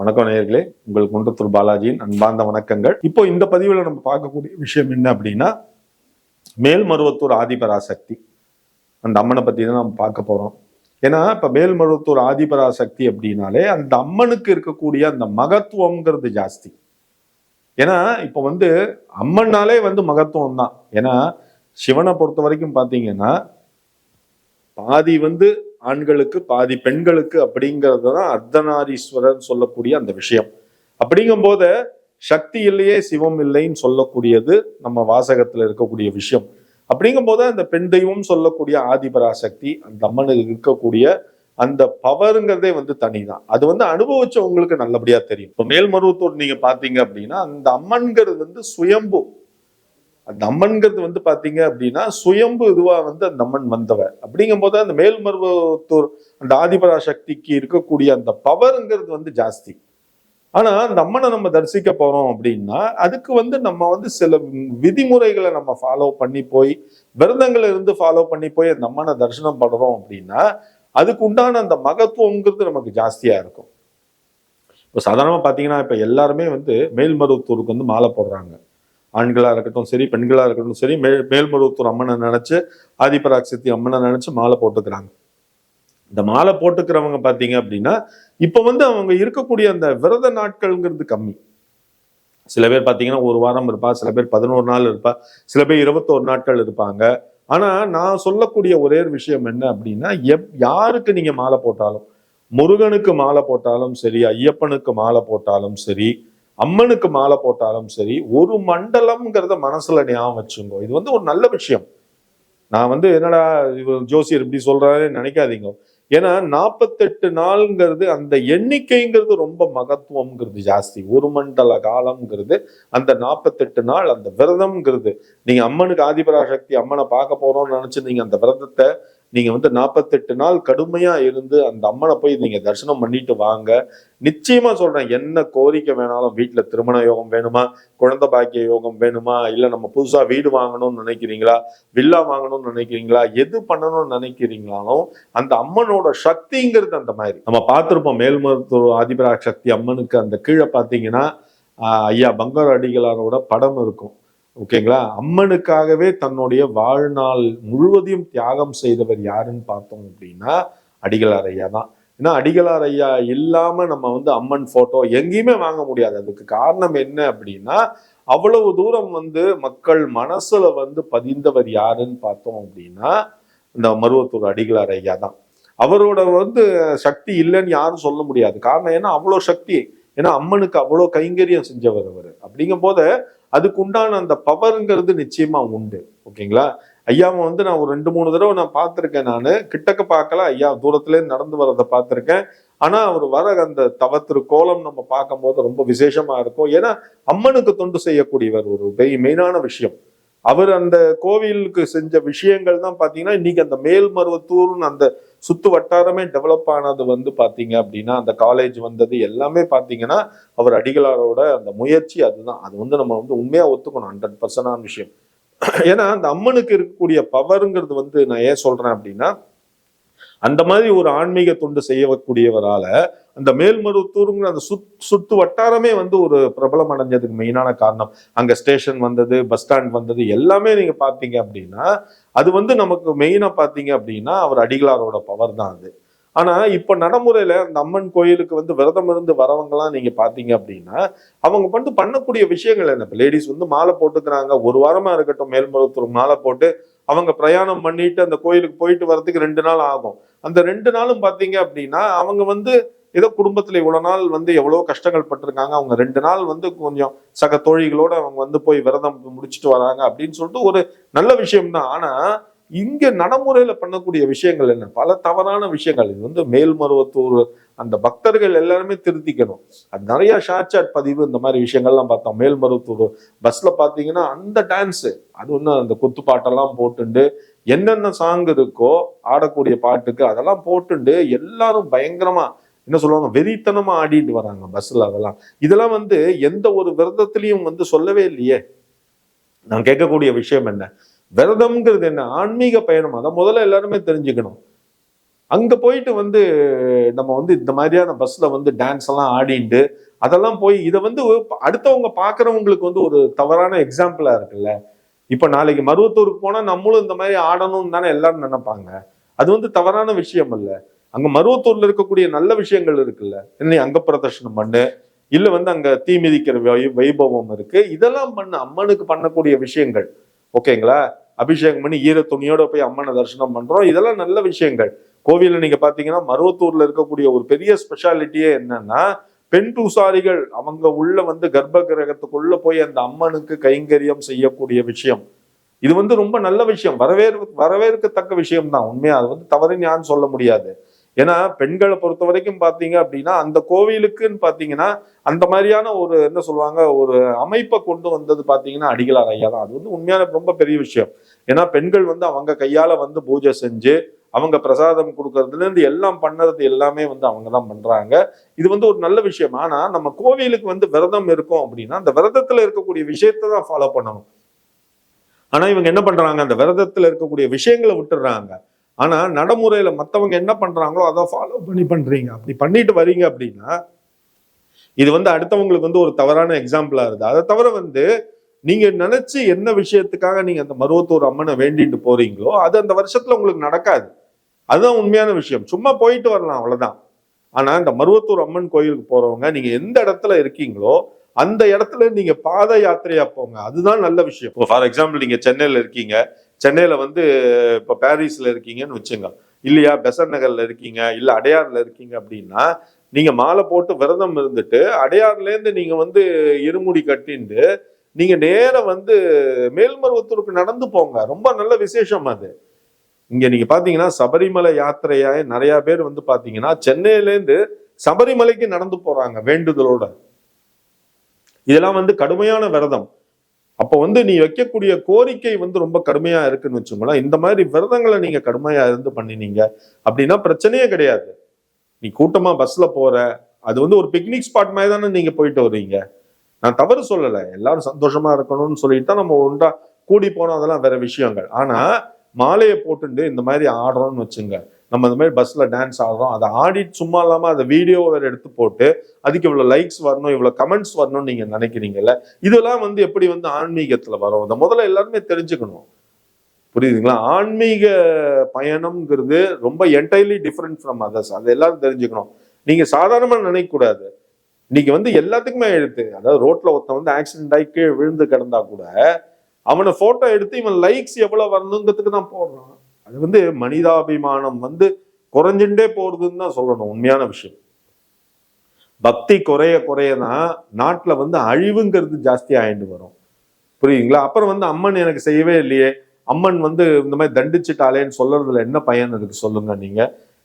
வணக்கம் நேயர்களே. உங்கள் குன்றத்தூர் பாலாஜியின் அன்பார்ந்த வணக்கங்கள். இப்போ இந்த பதிவில் நம்ம பார்க்கக்கூடிய விஷயம் என்ன அப்படின்னா மேல்மருவத்தூர் ஆதிபராசக்தி. அந்த அம்மனை பற்றி தான் நம்ம பார்க்க போகிறோம் ஏன்னா இப்போ மேல்மருவத்தூர் ஆதிபராசக்தி அப்படின்னாலே அந்த அம்மனுக்கு இருக்கக்கூடிய அந்த மகத்துவம்ங்கிறது ஜாஸ்தி. ஏன்னா இப்போ வந்து அம்மன்னாலே வந்து மகத்துவம் தான். ஏன்னா சிவனை பொறுத்த வரைக்கும் பார்த்தீங்கன்னா பாதி வந்து ஆண்களுக்கு பாதி பெண்களுக்கு அப்படிங்கிறது தான் அர்த்தநாரீஸ்வரர் சொல்லக்கூடிய அந்த விஷயம். அப்படிங்கும் போது சக்தி இல்லையே சிவம் இல்லைன்னு சொல்லக்கூடியது நம்ம வாசகத்துல இருக்கக்கூடிய விஷயம். அப்படிங்கும் போது அந்த பெண் தெய்வம் சொல்லக்கூடிய ஆதிபராசக்தி அந்த அம்மனுக்கு இருக்கக்கூடிய அந்த பவருங்கிறதே வந்து தனிதான். அது வந்து அனுபவிச்சவங்களுக்கு நல்லபடியா தெரியும். இப்போ மேல்மருவத்தூர் நீங்க பாத்தீங்க அப்படின்னா அந்த அம்மன்கிறது வந்து சுயம்பு. அந்த அம்மன்கிறது வந்து பார்த்தீங்க அப்படின்னா சுயம்பு இதுவாக வந்து அந்த அம்மன் வந்தவ. அப்படிங்கும் போது அந்த மேல்மருவத்தூர் அந்த ஆதிபராசக்திக்கு இருக்கக்கூடிய அந்த பவருங்கிறது வந்து ஜாஸ்தி. ஆனால் அந்த அம்மனை நம்ம தரிசிக்க போகிறோம் அப்படின்னா அதுக்கு வந்து நம்ம வந்து சில விதிமுறைகளை நம்ம ஃபாலோ பண்ணி போய் விரதங்களை இருந்து ஃபாலோ பண்ணி போய் அந்த அம்மனை தரிசனம் பண்ணுறோம் அப்படின்னா அதுக்கு உண்டான அந்த மகத்துவங்கிறது நமக்கு ஜாஸ்தியாக இருக்கும். இப்போ சாதாரணமாக பார்த்தீங்கன்னா இப்போ எல்லாருமே வந்து மேல்மருவத்தூருக்கு வந்து மாலை போடுறாங்க. ஆண்களா இருக்கட்டும் சரி பெண்களா இருக்கட்டும் சரி மேல் மேல்மருவத்தூர் அம்மனை நினைச்சு ஆதிபராசக்தி அம்மனை நினைச்சு மாலை போட்டுக்கிறாங்க. இந்த மாலை போட்டுக்கிறவங்க பாத்தீங்க அப்படின்னா இப்ப வந்து அவங்க இருக்கக்கூடிய அந்த விரத நாட்கள்ங்கிறது கம்மி. சில பேர் பாத்தீங்கன்னா ஒரு வாரம் இருப்பா சில பேர் பதினோரு நாள் இருப்பா சில பேர் இருபத்தோரு நாட்கள் இருப்பாங்க. ஆனா நான் சொல்லக்கூடிய ஒரே ஒரு விஷயம் என்ன அப்படின்னா எப் யாருக்கு நீங்க மாலை போட்டாலும் முருகனுக்கு மாலை போட்டாலும் சரி ஐயப்பனுக்கு மாலை போட்டாலும் சரி அம்மனுக்கு மாலை போட்டாலும் சரி ஒரு மண்டலம்ங்கிறத மனசுல ஞாபகம் வச்சுங்கோ. இது வந்து ஒரு நல்ல விஷயம். நான் வந்து என்னடா ஜோசியர் இப்படி சொல்றாருன்னு நினைக்காதீங்க. ஏன்னா நாற்பத்தெட்டு நாள்ங்கிறது அந்த எண்ணிக்கைங்கிறது ரொம்ப மகத்துவம்ங்கிறது ஜாஸ்தி. ஒரு மண்டல காலம்ங்கிறது அந்த நாற்பத்தெட்டு நாள் அந்த விரதம்ங்கிறது. நீங்க அம்மனுக்கு ஆதிபராசக்தி அம்மனை பார்க்க போறோம்னு நினைச்சு நீங்க அந்த விரதத்தை நீங்க வந்து நாற்பத்தெட்டு நாள் கடுமையா இருந்து அந்த அம்மனை போய் நீங்க தரிசனம் பண்ணிட்டு வாங்க. நிச்சயமா சொல்றேன் என்ன கோரிக்கை வேணாலும் வீட்டுல திருமண யோகம் வேணுமா? குழந்தை பாக்கிய யோகம் வேணுமா? இல்ல நம்ம புதுசா வீடு வாங்கணும்னு நினைக்கிறீங்களா? வில்லா வாங்கணும்னு நினைக்கிறீங்களா? எது பண்ணணும்னு நினைக்கிறீங்களாலும் அந்த அம்மனோட சக்திங்கிறது அந்த மாதிரி. நம்ம பார்த்திருப்போம் மேல்மருத்துவ ஆதிபராக சக்தி அம்மனுக்கு அந்த கீழே பார்த்தீங்கன்னா ஐயா பங்கர் அடிகளாரோட படம் இருக்கும். ஓகேங்களா? அம்மனுக்காகவே தன்னுடைய வாழ்நாள் முழுவதையும் தியாகம் செய்தவர் யாருன்னு பார்த்தோம் அப்படின்னா அடிகளார் ஐயா தான். ஏன்னா அடிகளார் ஐயா இல்லாம நம்ம வந்து அம்மன் போட்டோ எங்கேயுமே வாங்க முடியாது. அதுக்கு காரணம் என்ன அப்படின்னா அவ்வளவு தூரம் வந்து மக்கள் மனசுல வந்து பதிந்தவர் யாருன்னு பார்த்தோம் அப்படின்னா இந்த மருவத்தூர் அடிகளார் ஐயா தான். அவரோட வந்து சக்தி இல்லைன்னு யாரும் சொல்ல முடியாது. காரணம் ஏன்னா அவ்வளோ சக்தி. ஏன்னா அம்மனுக்கு அவ்வளோ கைங்கரியம் செஞ்சவர் அவர். அப்படிங்கும் போது அதுக்கு உண்டான அந்த பவருங்கிறது நிச்சயமா உண்டு. ஓகேங்களா? ஐயாவை வந்து நான் ஒரு ரெண்டு மூணு தடவை நான் பார்த்துருக்கேன் நான். கிட்டக்க பார்க்கல. ஐயா தூரத்துல நடந்து வரதை பார்த்துருக்கேன். ஆனால் அவர் வர அந்த தவத்திரு கோலம் நம்ம பார்க்கும்போது ரொம்ப விசேஷமா இருக்கும். ஏன்னா அம்மனுக்கு தொண்டு செய்யக்கூடியவர் ஒரு மெயினான விஷயம். அவர் அந்த கோவிலுக்கு செஞ்ச விஷயங்கள் தான் பார்த்தீங்கன்னா இன்னைக்கு அந்த மேல்மருவத்தூர்னு அந்த சுத்து வட்டாரமே டெவலப் ஆனது வந்து பார்த்தீங்க அப்படின்னா அந்த காலேஜ் வந்தது எல்லாமே பார்த்தீங்கன்னா அவர் அடிகளாரோட அந்த முயற்சி அதுதான். அது வந்து நம்ம வந்து உண்மையாக ஒத்துக்கணும் ஹண்ட்ரட் பர்சன்டான விஷயம். ஏன்னா அந்த அம்மனுக்கு இருக்கக்கூடிய பவருங்கிறது வந்து நான் ஏன் சொல்றேன் அப்படின்னா அந்த மாதிரி ஒரு ஆன்மீக தொண்டு செய்யக்கூடியவரால அந்த மேல்மருவத்தூருங்கிற அந்த சுத் சுத்து வட்டாரமே வந்து ஒரு பிரபலம் அடைஞ்சதுக்கு மெயினான காரணம். அங்க ஸ்டேஷன் வந்தது பஸ் ஸ்டாண்ட் வந்தது எல்லாமே நீங்க பாத்தீங்க அப்படின்னா அது வந்து நமக்கு மெயினா பாத்தீங்க அப்படின்னா அவர் அடிகளாரோட பவர் தான் அது. ஆனா இப்ப நடைமுறையில அந்த அம்மன் கோயிலுக்கு வந்து விரதம் இருந்து வரவங்கலாம் நீங்க பாத்தீங்க அப்படின்னா அவங்க வந்து பண்ணக்கூடிய விஷயங்கள் என்ன? இப்ப லேடிஸ் வந்து மாலை போட்டுக்கிறாங்க ஒரு வாரமா இருக்கட்டும் மேல்மருவத்தூர் மாலை போட்டு அவங்க பிரயாணம் பண்ணிட்டு அந்த கோயிலுக்கு போயிட்டு வர்றதுக்கு ரெண்டு நாள் ஆகும். அந்த ரெண்டு நாளும் பார்த்தீங்க அப்படின்னா அவங்க வந்து ஏதோ குடும்பத்தில் இவ்வளோ நாள் வந்து எவ்வளோ கஷ்டங்கள் பட்டிருக்காங்க. அவங்க ரெண்டு நாள் வந்து கொஞ்சம் சக தோழிகளோடு அவங்க வந்து போய் விரதம் முடிச்சுட்டு வராங்க அப்படின்னு சொல்லிட்டு ஒரு நல்ல விஷயம்தான். ஆனால் ஆனா நடைமுறையில் பண்ணக்கூடிய விஷயங்கள் என்ன? பல தவறான விஷயங்கள். இது வந்து மேல்மருவத்தூர் அந்த பக்தர்கள் எல்லாருமே திருத்திக்கணும். அது நிறைய ஷார்ட் சாட் பதிவு இந்த மாதிரி விஷயங்கள்லாம் பார்த்தோம். மேல்மருவத்தூர் பஸ்ல பாத்தீங்கன்னா அந்த டான்ஸு அது ஒன்று அந்த குத்து பாட்டெல்லாம் போட்டுண்டு என்னென்ன சாங் இருக்கோ ஆடக்கூடிய பாட்டுக்கு அதெல்லாம் போட்டுண்டு எல்லாரும் பயங்கரமா என்ன சொல்லுவாங்க வெறித்தனமா ஆடிட்டு வராங்க பஸ்ல அதெல்லாம். இதெல்லாம் வந்து எந்த ஒரு விரதத்திலையும் வந்து சொல்லவே இல்லையே. நான் கேட்கக்கூடிய விஷயம் என்ன? விரதம்ங்கிறது என்ன? ஆன்மீக பயணம். அதை முதல்ல எல்லாருமே தெரிஞ்சுக்கணும். அங்கே போயிட்டு வந்து நம்ம வந்து இந்த மாதிரியான பஸ்ஸில் வந்து டான்ஸ் எல்லாம் ஆடிண்டு அதெல்லாம் போய் இதை வந்து அடுத்தவங்க பார்க்குறவங்களுக்கு வந்து ஒரு தவறான எக்ஸாம்பிளாக இருக்குல்ல. இப்போ நாளைக்கு மருவத்தூருக்கு போனால் நம்மளும் இந்த மாதிரி ஆடணும்னு தானே எல்லாரும் நினைப்பாங்க. அது வந்து தவறான விஷயம் இல்லை. அங்கே மருவத்தூரில் இருக்கக்கூடிய நல்ல விஷயங்கள் இருக்குல்ல. என்ன அங்க பிரதர்ஷனம் பண்ணு இல்லை வந்து அங்கே தீ மிதிக்கிற வை- வைபவம் இருக்கு. இதெல்லாம் பண்ணு அம்மனுக்கு பண்ணக்கூடிய விஷயங்கள். ஓகேங்களா? அபிஷேகம் பண்ணி ஈர துணியோட போய் அம்மனை தரிசனம் பண்றோம். இதெல்லாம் நல்ல விஷயங்கள். கோவிலில் நீங்க பாத்தீங்கன்னா மருவத்தூர்ல இருக்கக்கூடிய ஒரு பெரிய ஸ்பெஷாலிட்டியே என்னன்னா பெண் பூசாரிகள் அவங்க உள்ள வந்து கர்ப்ப கிரகத்துக்குள்ள போய் அந்த அம்மனுக்கு கைங்கரியம் செய்யக்கூடிய விஷயம். இது வந்து ரொம்ப நல்ல விஷயம். வரவேற்க வரவேற்கத்தக்க விஷயம் தான் உண்மையா அது வந்து தவறுன்னு யாரும் சொல்ல முடியாது. ஏன்னா பெண்களை பொறுத்த வரைக்கும் பார்த்தீங்க அப்படின்னா அந்த கோவிலுக்குன்னு பார்த்தீங்கன்னா அந்த மாதிரியான ஒரு என்ன சொல்லுவாங்க ஒரு அமைப்பை கொண்டு வந்தது பார்த்தீங்கன்னா அடிகளார் ஐயா தான். அது வந்து உண்மையான ரொம்ப பெரிய விஷயம். ஏன்னா பெண்கள் வந்து அவங்க கையால் வந்து பூஜை செஞ்சு அவங்க பிரசாதம் கொடுக்கறதுலேருந்து எல்லாம் பண்ணுறது எல்லாமே வந்து அவங்க தான் பண்ணுறாங்க இது வந்து ஒரு நல்ல விஷயம். ஆனால் நம்ம கோவிலுக்கு வந்து விரதம் இருக்கோம் அப்படின்னா அந்த விரதத்தில் இருக்கக்கூடிய விஷயத்தை தான் ஃபாலோ பண்ணணும். ஆனால் இவங்க என்ன பண்ணுறாங்க அந்த விரதத்தில் இருக்கக்கூடிய விஷயங்களை விட்டுடுறாங்க ஆனால் நடைமுறையில் மற்றவங்க என்ன பண்ணுறாங்களோ அதை ஃபாலோ பண்ணி பண்ணுறீங்க அப்படி பண்ணிட்டு வரீங்க அப்படின்னா இது வந்து அடுத்தவங்களுக்கு வந்து ஒரு தவறான எக்ஸாம்பிளாக இருக்கு. அதை தவிர வந்து நீங்க நினைச்சு என்ன விஷயத்துக்காக நீங்க அந்த மருவத்தூர் அம்மனை வேண்டிட்டு போறீங்களோ அது அந்த வருஷத்துல உங்களுக்கு நடக்காது. அதுதான் உண்மையான விஷயம். சும்மா போயிட்டு வரலாம் அவ்வளோதான் ஆனால் இந்த மருவத்தூர் அம்மன் கோயிலுக்கு போகிறவங்க நீங்கள் எந்த இடத்துல இருக்கீங்களோ அந்த இடத்துல நீங்க பாத யாத்திரையா போங்க. அதுதான் நல்ல விஷயம். இப்போ ஃபார் எக்ஸாம்பிள் நீங்க சென்னையில இருக்கீங்க. சென்னையில வந்து இப்போ பாரிஸ்ல இருக்கீங்கன்னு வச்சுங்க. இல்லையா பெசன் நகர்ல இருக்கீங்க இல்ல அடையார்ல இருக்கீங்க அப்படின்னா நீங்க மாலை போட்டு விரதம் இருந்துட்டு அடையாறுலேருந்து நீங்க வந்து இருமுடி கட்டிண்டு நீங்க நேரம் வந்து மேல்மருவத்தூருக்கு நடந்து போங்க. ரொம்ப நல்ல விசேஷம் அது. இங்க நீங்க பாத்தீங்கன்னா சபரிமலை யாத்திரையாக நிறைய பேர் வந்து பாத்தீங்கன்னா சென்னையிலேருந்து சபரிமலைக்கு நடந்து போறாங்க வேண்டுதலோட. இதெல்லாம் வந்து கடுமையான விரதம். அப்போ வந்து நீ வைக்கக்கூடிய கோரிக்கை வந்து ரொம்ப கடுமையா இருக்குன்னு வச்சுக்கோங்களேன். இந்த மாதிரி விரதங்களை நீங்க கடுமையா இருந்து பண்ணினீங்க அப்படின்னா பிரச்சனையே கிடையாது. நீ கூட்டமா பஸ்ல போற. அது வந்து ஒரு பிக்னிக் ஸ்பாட் மாதிரி தானே நீங்க போயிட்டு வர்றீங்க. நான் தவறு சொல்லலை. எல்லாரும் சந்தோஷமா இருக்கணும்னு சொல்லிட்டு தான் நம்ம ஒன்றா கூடி போனோம். அதெல்லாம் வேற விஷயங்கள். ஆனா மாலையை போட்டுட்டு இந்த மாதிரி ஆடுறோம்னு வச்சுங்க. நம்ம இந்த மாதிரி பஸ்ல டான்ஸ் ஆடுறோம். அதை ஆடிட்டு சும்மா இல்லாம அதை வீடியோ வேற எடுத்து போட்டு அதுக்கு இவ்வளவு லைக்ஸ் வரணும் இவ்வளவு கமெண்ட்ஸ் வரணும்னு நீங்க நினைக்கிறீங்கல்ல? இதெல்லாம் வந்து எப்படி வந்து ஆன்மீகத்துல வரும்? அதை முதல்ல எல்லாருமே தெரிஞ்சுக்கணும். புரியுதுங்களா? ஆன்மீக பயணம்ங்கிறது ரொம்ப என்டையர்லி டிஃப்ரெண்ட் ஃப்ரம் அதர்ஸ் அதை எல்லாரும் தெரிஞ்சுக்கணும். நீங்க சாதாரணமா நினைக்கக்கூடாது. இன்னைக்கு வந்து எல்லாத்துக்குமே எழுத்து. அதாவது ரோட்ல ஒருத்தன் வந்து ஆக்சிடென்ட் ஆகி கீழே விழுந்து கிடந்தா கூட அவனை போட்டோ எடுத்து இவன் லைக்ஸ் எவ்வளவு வரணுங்கிறதுக்கு தான் போடுறான். அது வந்து மனிதாபிமானம் வந்து குறைஞ்சுட்டே போறதுன்னு தான் சொல்லணும் உண்மையான விஷயம். பக்தி குறைய குறைய தான் வந்து அழிவுங்கிறது ஜாஸ்தி ஆயிட்டு வரும். புரியுதுங்களா? அப்புறம் வந்து அம்மன் எனக்கு செய்யவே இல்லையே. அம்மன் வந்து இந்த மாதிரி தண்டிச்சுட்டாலேன்னு சொல்றதுல என்ன பயன் இருக்கு சொல்லுங்க நீங்க?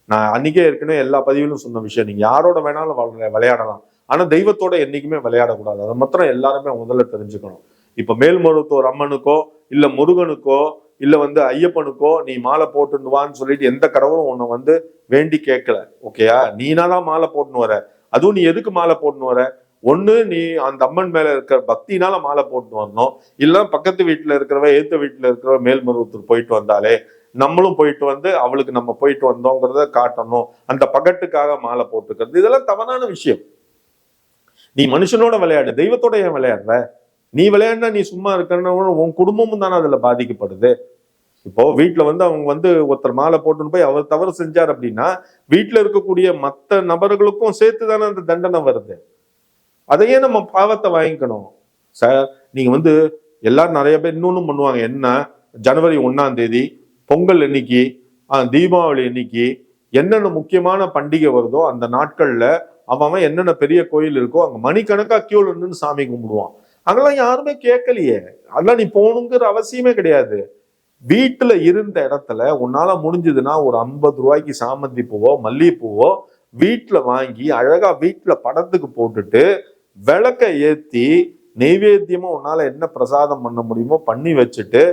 நான் அன்னைக்கே ஏற்கனவே எல்லா பதிவிலும் சொன்ன விஷயம். நீங்க யாரோட வேணாலும் விளையாடலாம். ஆனா தெய்வத்தோட என்னைக்குமே விளையாடக்கூடாது. அதை மாத்திரம் எல்லாருமே முதல்ல தெரிஞ்சுக்கணும். இப்ப மேல்மருவத்தூர் அம்மனுக்கோ இல்ல முருகனுக்கோ இல்ல வந்து ஐயப்பனுக்கோ நீ மாலை போட்டுன்னு வான்னு சொல்லிட்டு எந்த கடவுளும் உன்னை வந்து வேண்டி கேட்கல. ஓகேயா நீனா தான் மாலை போட்டுன்னு வர. அதுவும் நீ எதுக்கு மாலை போட்டுன்னு வர? ஒண்ணு நீ அந்த அம்மன் மேல இருக்கிற பக்தினால மாலை போட்டு வரணும். இல்லை பக்கத்து வீட்டுல இருக்கிறவ ஏத்த வீட்டுல இருக்கிறவ மேல்மருவத்தூர் போயிட்டு வந்தாலே நம்மளும் போயிட்டு வந்து அவளுக்கு நம்ம போயிட்டு வந்தோங்கிறத காட்டணும். அந்த பகட்டுக்காக மாலை போட்டுக்கிறது. இதெல்லாம் தவறான விஷயம். நீ மனுஷனோட விளையாடு. தெய்வத்தோட ஏன் விளையாடுற? நீ விளையாண்டா நீ சும்மா இருக்கன்னு உன் குடும்பமும் தானே அதில் பாதிக்கப்படுது. இப்போ வீட்டில் வந்து அவங்க வந்து ஒருத்தர் மாலை போட்டுன்னு போய் அவர் தவறு செஞ்சார் அப்படின்னா வீட்டில் இருக்கக்கூடிய மற்ற நபர்களுக்கும் சேர்த்து தானே அந்த தண்டனை வருது. அதையே நம்ம பாவத்தை வாங்கிக்கணும். சார் நீங்கள் வந்து எல்லாரும் நிறைய பேர் இன்னொன்னும் பண்ணுவாங்க. என்ன? ஜனவரி ஒன்றாம் தேதி பொங்கல் அன்னைக்கு தீபாவளி அன்னைக்கு என்னென்ன முக்கியமான பண்டிகை வருதோ அந்த நாட்களில் அவன் அவன் என்னென்ன பெரிய கோயில் இருக்கோ அங்கே மணிக்கணக்காக கியூவில் நின்று சாமி கும்பிடுவான். அதெல்லாம் யாருமே கேட்கலையே. அதெல்லாம் நீ போகணுங்கிற அவசியமே கிடையாது. வீட்டுல இருந்த இடத்துல உன்னால முடிஞ்சதுன்னா ஒரு ஐம்பது ரூபாய்க்கு சாமந்தி பூவோ மல்லிகைப்பூவோ வீட்டுல வாங்கி அழகா வீட்டுல படத்துக்கு போட்டுட்டு விளக்க ஏத்தி நெய்வேத்தியமா உன்னால என்ன பிரசாதம் பண்ண முடியுமோ பண்ணி வச்சுட்டு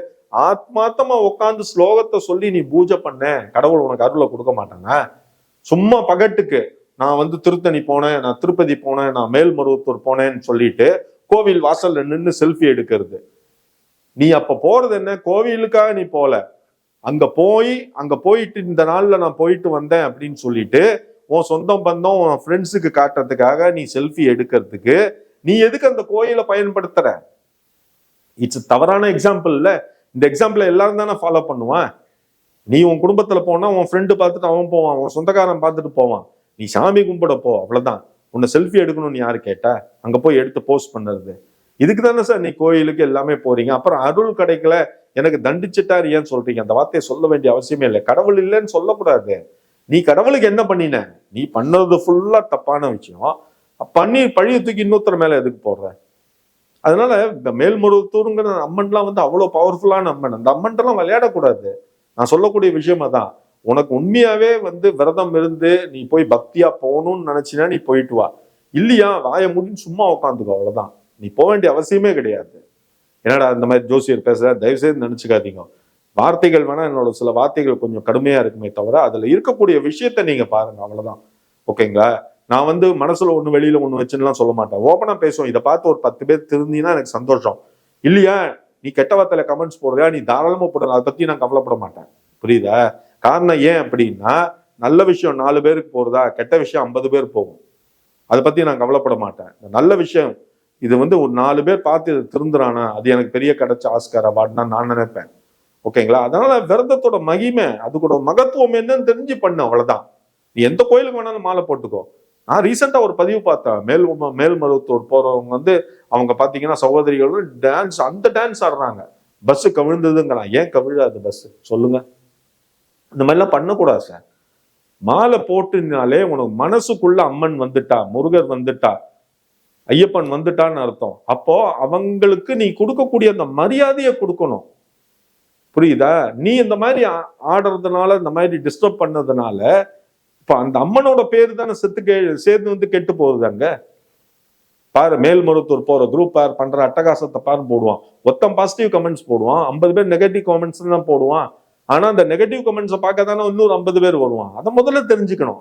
ஆத்மாத்தமா உட்காந்து ஸ்லோகத்தை சொல்லி நீ பூஜை பண்ண. கடவுள் உனக்கு அருளை கொடுக்க மாட்டாங்க. சும்மா பகட்டுக்கு நான் வந்து திருத்தணி போனேன் நான் திருப்பதி போனேன் நான் மேல்மருவத்தூர் போனேன்னு சொல்லிட்டு கோவில் வாசல்ல நின்று செல்ஃபி எடுக்கிறது. நீ அப்ப போறது என்ன? கோவிலுக்காக நீ போல. அங்க போய் அங்க போயிட்டு இந்த நாள்ல நான் போயிட்டு வந்தேன் அப்படின்னு சொல்லிட்டு உன் சொந்தம் பந்தம் உன் ஃப்ரெண்ட்ஸுக்கு காட்டுறதுக்காக நீ செல்ஃபி எடுக்கிறதுக்கு நீ எதுக்கு அந்த கோயிலை பயன்படுத்துற? இட்ஸ் தவறான எக்ஸாம்பிள் இல்ல. இந்த எக்ஸாம்பிள எல்லாரும் தானே ஃபாலோ பண்ணுவான். நீ உன் குடும்பத்துல போனா உன் ஃப்ரெண்டு பார்த்துட்டு அவன் போவான் உன் சொந்தக்காரன் பார்த்துட்டு போவான். நீ சாமி கும்பிட போ அவ்வளவுதான். உன்னை செல்ஃபி எடுக்கணும்னு யார் கேட்டா அங்க போய் எடுத்து போஸ்ட் பண்ணுறது இதுக்கு தானே சார் நீ கோயிலுக்கு எல்லாமே போறீங்க. அப்புறம் அருள் கிடைக்கல எனக்கு தண்டிச்சிட்டார் ஏன்னு சொல்றீங்க. அந்த வார்த்தையை சொல்ல வேண்டிய அவசியமே இல்லை. கடவுள் இல்லைன்னு சொல்லக்கூடாது. நீ கடவுளுக்கு என்ன பண்ணின? நீ பண்ணது ஃபுல்லா தப்பான விஷயம். பண்ணி பழிய தூக்கி இன்னொருத்தர் மேல எதுக்கு போடுற? அதனால இந்த மேல்மருவத்தூருங்கிற அம்மன்லாம் வந்து அவ்வளோ பவர்ஃபுல்லான அம்மன். அந்த அம்மன்ட்டெல்லாம் விளையாடக்கூடாது. நான் சொல்லக்கூடிய விஷயம் அதான். உனக்கு உண்மையாவே வந்து விரதம் இருந்து நீ போய் பக்தியா போகணும்னு நினைச்சினா நீ போயிட்டு வா. இல்லையா வாய முடின்னு சும்மா உட்காந்துக்கோ அவ்வளவுதான். நீ போக வேண்டிய அவசியமே கிடையாது. என்னடா இந்த மாதிரி ஜோசியர் பேசுற? தயவு செய்து நினைச்சுக்காதீங்க. வார்த்தைகள் வேணா என்னோட சில வார்த்தைகள் கொஞ்சம் கடுமையா இருக்குமே தவிர அதுல இருக்கக்கூடிய விஷயத்த நீங்க பாருங்க அவ்வளவுதான். ஓகேங்களா? நான் வந்து மனசுல ஒண்ணு வெளியில ஒண்ணு வச்சுன்னுலாம் சொல்ல மாட்டேன். ஓப்பனா பேசுவோம். இதை பார்த்து ஒரு பத்து பேர் திருந்தினா எனக்கு சந்தோஷம். இல்லையா? நீ கெட்ட வார்த்தையில கமெண்ட்ஸ் போடுறியா? நீ தாராளமா போடுற அதை பத்தி நான் கவலைப்பட மாட்டேன். புரியுதா? காரணம் ஏன் அப்படின்னா நல்ல விஷயம் நாலு பேருக்கு போகிறதா கெட்ட விஷயம் ஐம்பது பேர் போகும். அதை பற்றி நான் கவலைப்பட மாட்டேன். இந்த நல்ல விஷயம் இது வந்து ஒரு நாலு பேர் பார்த்து இது திருந்துறானா அது எனக்கு பெரிய கிடைச்ச ஆஸ்கர் அவார்ட்னா நான் நினைப்பேன். ஓகேங்களா? அதனால விரதத்தோட மகிமை அதுக்கூட மகத்துவம் என்னன்னு தெரிஞ்சு பண்ணு அவ்வளோதான் நீ எந்த கோயிலுக்கு வேணாலும் மாலை போட்டுக்கோ. நான் ரீசெண்டாக ஒரு பதிவு பார்த்தேன். மேல் மேல்மருவத்தூர் போகிறவங்க வந்து அவங்க பார்த்தீங்கன்னா சகோதரிகள் டான்ஸ் அந்த டான்ஸ் ஆடுறாங்க. பஸ்ஸு கவிழ்ந்ததுங்கிறான். ஏன் கவிழாது பஸ்ஸு? சொல்லுங்கள் இந்த மாதிரிலாம் பண்ணக்கூடாது சார். மாலை போட்டுனாலே உனக்கு மனசுக்குள்ள அம்மன் வந்துட்டா முருகர் வந்துட்டா ஐயப்பன் வந்துட்டான்னு அர்த்தம். அப்போ அவங்களுக்கு நீ கொடுக்கக்கூடிய அந்த மரியாதையை கொடுக்கணும். புரியுதா? நீ இந்த மாதிரி ஆ- ஆடுறதுனால இந்த மாதிரி டிஸ்டர்ப் பண்ணதுனால இப்ப அந்த அம்மனோட பேரு தானே செத்து கே சேர்ந்து வந்து கெட்டு போகுது அங்க. பாரு மேல்மருவத்தூர் போற குரூப் பார் பண்ற அட்டகாசத்தை பாரு போடுவான். ஒத்தம் பாசிட்டிவ் கமெண்ட்ஸ் போடுவான். ஐம்பது பேர் நெகட்டிவ் கமெண்ட்ஸ் தான் போடுவான். ஆனால் அந்த நெகட்டிவ் கமெண்ட்ஸை பார்க்க தானே இன்னொரு ஐம்பது பேர் வருவான் அதை முதல்ல தெரிஞ்சுக்கணும்.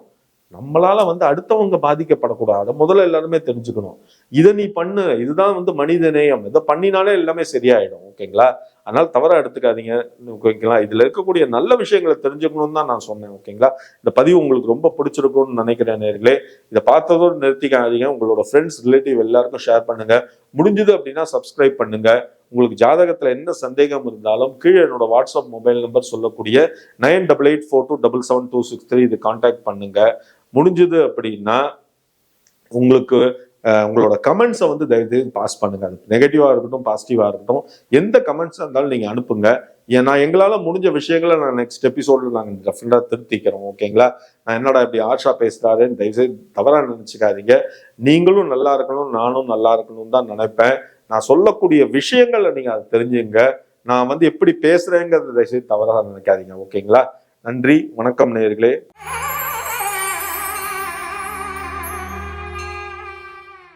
நம்மளால வந்து அடுத்தவங்க பாதிக்கப்படக்கூடாது. அதை முதல்ல எல்லாருமே தெரிஞ்சுக்கணும். இதை நீ பண்ணு. இதுதான் வந்து மனித நேயம். இதை பண்ணினாலே எல்லாமே சரியாயிடும். ஓகேங்களா? அதனால தவறாக எடுத்துக்காதீங்க. ஓகேங்களா? இதுல இருக்கக்கூடிய நல்ல விஷயங்களை தெரிஞ்சுக்கணும்னு தான் நான் சொன்னேன். ஓகேங்களா? இந்த பதிவு உங்களுக்கு ரொம்ப பிடிச்சிருக்கும்னு நினைக்கிறேன் நேர்களே. இதை பார்த்ததோடு நிறுத்திக்காதீங்க. உங்களோட ஃப்ரெண்ட்ஸ் ரிலேட்டிவ் எல்லாருக்கும் ஷேர் பண்ணுங்க. முடிஞ்சது அப்படின்னா சப்ஸ்கிரைப் பண்ணுங்க. உங்களுக்கு ஜாதகத்தில் என்ன சந்தேகம் இருந்தாலும் கீழே என்னோட வாட்ஸ்அப் மொபைல் நம்பர் சொல்லக்கூடிய nine double eight four two double seven two six three இது கான்டாக்ட் பண்ணுங்க. முடிஞ்சது அப்படின்னா உங்களுக்கு உங்களோட கமெண்ட்ஸை வந்து தயவுசெய்து பாஸ் பண்ணுங்க. அது நெகட்டிவாக இருக்கட்டும் பாசிட்டிவாக இருக்கட்டும் எந்த கமெண்ட்ஸாக இருந்தாலும் நீங்கள் அனுப்புங்க. ஏன்னா எங்களால் முடிஞ்ச விஷயங்களை நான் நெக்ஸ்ட் எபிசோடில் நாங்கள் டெஃபினட்டா திருத்திக்கிறோம் ஓகேங்களா நான் என்னடா இப்படி ஆஷா பேசுகிறாருன்னு தயவுசெய்து தவறாக நினச்சிக்காதீங்க. நீங்களும் நல்லா இருக்கணும் நானும் நல்லா இருக்கணும் தான் நினைப்பேன். நான் சொல்லக்கூடிய விஷயங்களை நீங்க அதை தெரிஞ்சுங்க. நான் வந்து எப்படி பேசுறேங்கிறத தயவுசெய்து தவறாக நினைக்காதீங்க. ஓகேங்களா? நன்றி. வணக்கம் நேர்களே